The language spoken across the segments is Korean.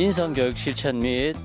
인성 교육 실천 및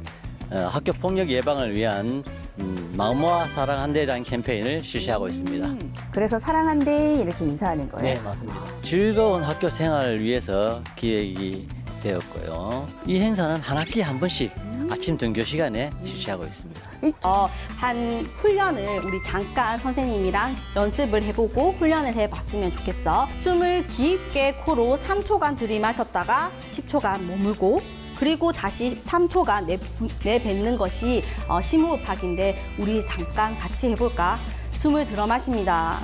어, 학교 폭력 예방을 위한 음, 마음모아 사랑한대라는 캠페인을 실시하고 있습니다. 음, 그래서 사랑한대 이렇게 인사하는 거예요. 네, 맞습니다. 즐거운 학교 생활을 위해서 기획이 되었고요. 이 행사는 한 학기에 한 번씩 아침 등교 시간에 실시하고 있습니다. 어, 한 훈련을 우리 잠깐 선생님이랑 연습을 해보고 훈련을 해봤으면 좋겠어. 숨을 깊게 코로 3초간 들이마셨다가 10초간 머물고 그리고 다시 3초간 내, 내뱉는 것이 어, 심호흡하기인데 우리 잠깐 같이 해볼까? 숨을 들어 마십니다.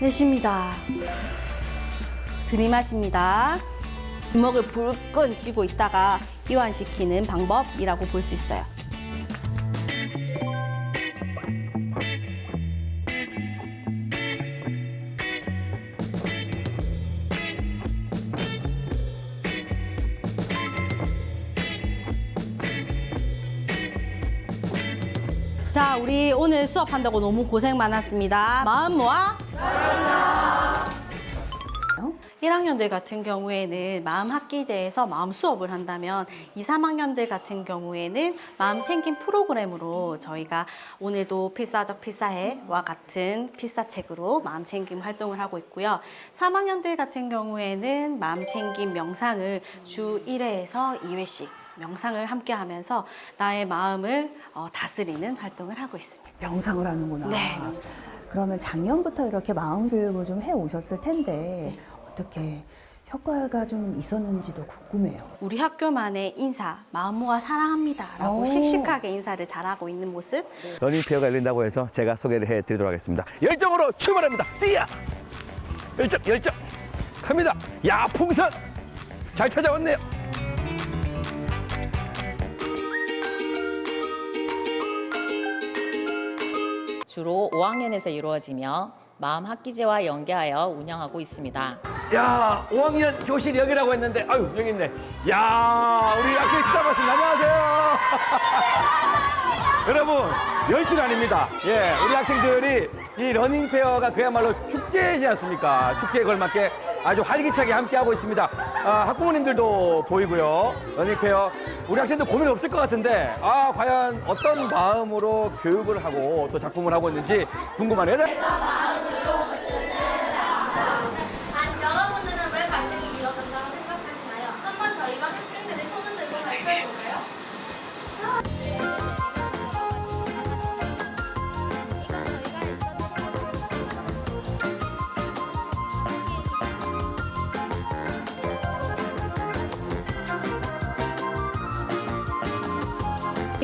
내쉽니다. 들이마십니다. 주먹을 불끈 쥐고 있다가 이완시키는 방법이라고 볼 수 있어요. 자, 우리 오늘 수업한다고 너무 고생 많았습니다. 마음 모아. 1학년들 같은 경우에는 마음 학기제에서 마음 수업을 한다면 2, 3학년들 같은 경우에는 마음 챙김 프로그램으로 저희가 오늘도 필사적 필사해와 같은 필사책으로 마음 챙김 활동을 하고 있고요. 3학년들 같은 경우에는 마음 챙김 명상을 주 1회에서 2회씩 명상을 함께 하면서 나의 마음을 어, 다스리는 활동을 하고 있습니다. 명상을 하는구나. 네. 그러면 작년부터 이렇게 마음 교육을 좀 해 오셨을 텐데 어떻게 효과가 좀 있었는지도 궁금해요. 우리 학교만의 인사, 마음 모아 사랑합니다라고 오. 씩씩하게 인사를 잘하고 있는 모습 러닝페어가 열린다고 해서 제가 소개를 해드리도록 하겠습니다. 열정으로 출발합니다. 뛰어! 열정, 열정! 갑니다. 야, 풍선! 잘 찾아왔네요. 주로 5학년에서 이루어지며 마음 학기제와 연계하여 운영하고 있습니다. 야, 5학년 교실 여기라고 했는데, 아유, 여기 있네. 야, 우리 학교 시작했습니다. 안녕하세요. 여러분, 열중 아닙니다. 예, 우리 학생들이 이 러닝페어가 그야말로 축제이지 않습니까? 축제에 걸맞게 아주 활기차게 함께하고 있습니다. 아, 학부모님들도 보이고요. 러닝페어. 우리 학생들 고민 없을 것 같은데, 아, 과연 어떤 마음으로 교육을 하고 또 작품을 하고 있는지 궁금하네요.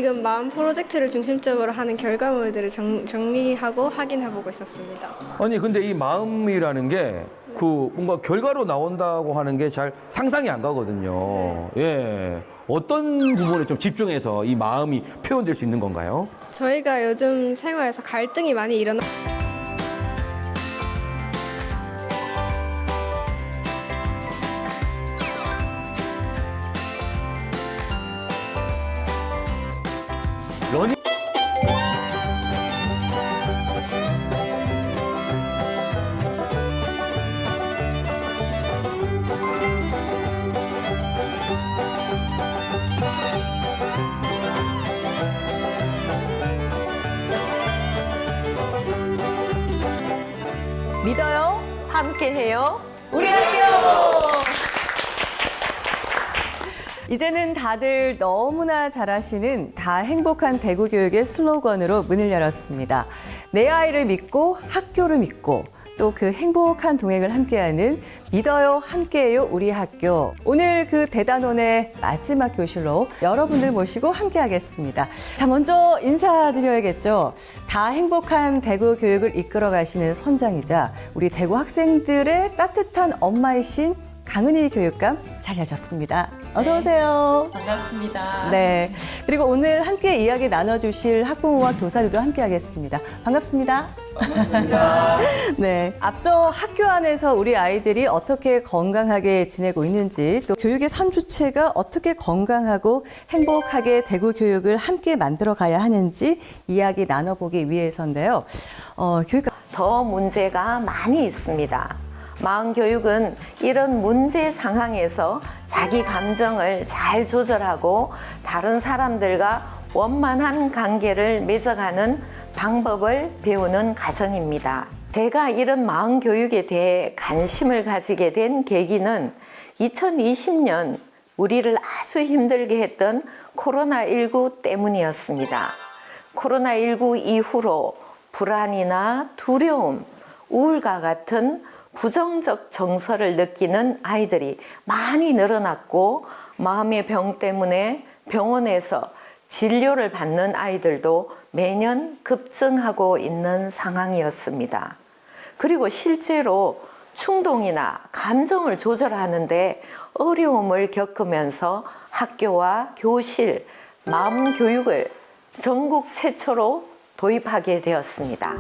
지금 마음 프로젝트를 중심적으로 하는 결과물들을 정, 정리하고 확인해보고 있었습니다. 아니 근데 이 마음이라는 게 그 뭔가 결과로 나온다고 하는 게 잘 상상이 안 가거든요. 예. 어떤 부분에 좀 집중해서 이 마음이 표현될 수 있는 건가요? 저희가 요즘 생활에서 갈등이 많이 일어나 러닝 믿어요. 함께해요. 우리 학교. 이제는 다들 너무나 잘 아시는 다 행복한 대구 교육의 슬로건으로 문을 열었습니다. 내 아이를 믿고 학교를 믿고 또 그 행복한 동행을 함께하는 믿어요 함께해요 우리 학교 오늘 그 대단원의 마지막 교실로 여러분들 모시고 함께하겠습니다. 자 먼저 인사드려야겠죠. 다 행복한 대구 교육을 이끌어 가시는 선장이자 우리 대구 학생들의 따뜻한 엄마이신 강은희 교육감 자리하셨습니다. 어서 오세요. 반갑습니다. 네. 그리고 오늘 함께 이야기 나눠주실 학부모와 교사들도 함께 하겠습니다. 반갑습니다. 반갑습니다. 네. 앞서 학교 안에서 우리 아이들이 어떻게 건강하게 지내고 있는지 또 교육의 선주체가 어떻게 건강하고 행복하게 대구 교육을 함께 만들어 가야 하는지 이야기 나눠보기 위해서인데요. 어, 교육감. 더 문제가 많이 있습니다. 마음 교육은 이런 문제 상황에서 자기 감정을 잘 조절하고 다른 사람들과 원만한 관계를 맺어가는 방법을 배우는 과정입니다. 제가 이런 마음 교육에 대해 관심을 가지게 된 계기는 2020년 우리를 아주 힘들게 했던 코로나19 때문이었습니다. 코로나19 이후로 불안이나 두려움, 우울과 같은 부정적 정서를 느끼는 아이들이 많이 늘어났고 마음의 병 때문에 병원에서 진료를 받는 아이들도 매년 급증하고 있는 상황이었습니다. 그리고 실제로 충동이나 감정을 조절하는데 어려움을 겪으면서 학교와 교실, 마음 교육을 전국 최초로 도입하게 되었습니다.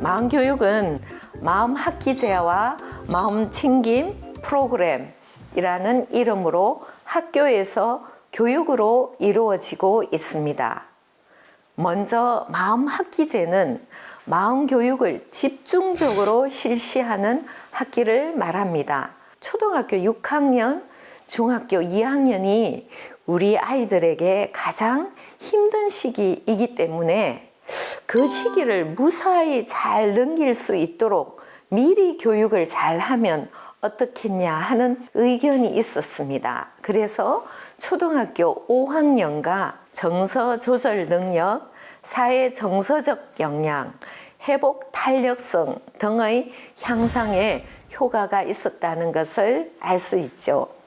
마음 교육은 마음 학기제와 마음 챙김 프로그램이라는 이름으로 학교에서 교육으로 이루어지고 있습니다. 먼저 마음 학기제는 마음 교육을 집중적으로 실시하는 학기를 말합니다. 초등학교 6학년, 중학교 2학년이 우리 아이들에게 가장 힘든 시기이기 때문에 그 시기를 무사히 잘 넘길 수 있도록 미리 교육을 잘 하면 어떻겠냐 하는 의견이 있었습니다. 그래서 초등학교 5학년과 정서 조절 능력, 사회 정서적 역량, 회복 탄력성 등의 향상에 효과가 있었다는 것을 알 수 있죠.